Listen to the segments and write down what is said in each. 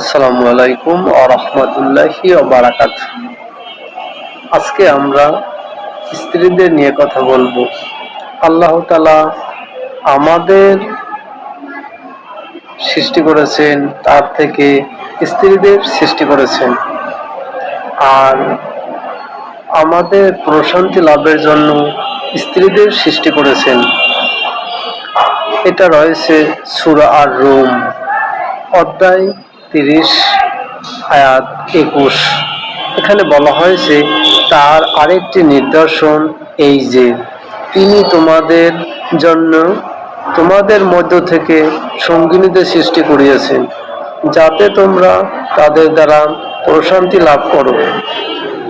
আসসালামু আলাইকুম আরহামতুল্লাহি বারাকাত আজকে আমরা স্ত্রীদের নিয়ে কথা বলব। আল্লাহ তালা আমাদের সৃষ্টি করেছেন, তার থেকে স্ত্রীদের সৃষ্টি করেছেন। আর আমাদের প্রশান্তি লাভের জন্য স্ত্রীদের সৃষ্টি করেছেন। এটা রয়েছে সুরা আর রোম অধ্যায় তিরিশ আয়াত একুশ। এখানে বলা হয়েছে, তার আরেকটি নিদর্শন এই যে, তিনি তোমাদের জন্য তোমাদের মধ্য থেকে সঙ্গিনীদের সৃষ্টি করিয়াছেন, যাতে তোমরা তাদের দ্বারা প্রশান্তি লাভ করো।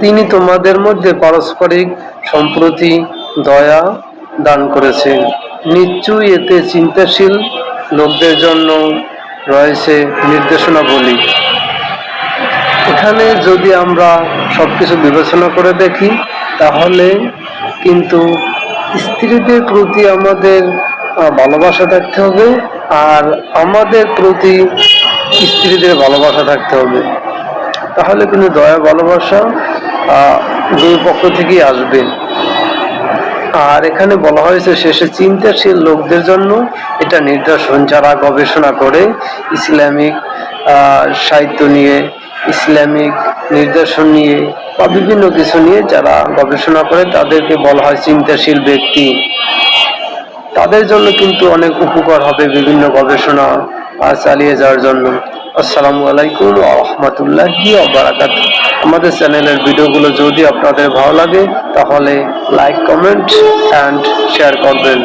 তিনি তোমাদের মধ্যে পারস্পরিক সম্প্রতি, দয়া দান করেছেন। নিশ্চয়ই এতে চিন্তাশীল লোকদের জন্য রয়েছে নির্দেশনাবলী। এখানে যদি আমরা সবকিছু বিবেচনা করে দেখি, তাহলে কিন্তু স্ত্রীদের প্রতি আমাদের ভালোবাসা থাকতে হবে আর আমাদের প্রতি স্ত্রীদের ভালোবাসা থাকতে হবে। তাহলে কিন্তু দয়া, ভালোবাসা দুই পক্ষ থেকেই আসবে। আর এখানে বলা হয়েছে, শেষে চিন্তাশীল লোকদের জন্য এটা নিদর্শন। যারা গবেষণা করে ইসলামিক সাহিত্য নিয়ে, ইসলামিক নিদর্শন নিয়ে বা বিভিন্ন কিছু নিয়ে যারা গবেষণা করে, তাদেরকে বলা হয় চিন্তাশীল ব্যক্তি। তাদের জন্য কিন্তু অনেক উপকার হবে বিভিন্ন গবেষণা চালিয়ে যাওয়ার জন্য। আসসালামু আলাইকুম রহমতুল্লাহি বারাকাত আমাদের চ্যানেলের ভিডিওগুলো যদি আপনাদের ভালো লাগে তাহলে লাইক কমেন্ট অ্যান্ড শেয়ার করবেন।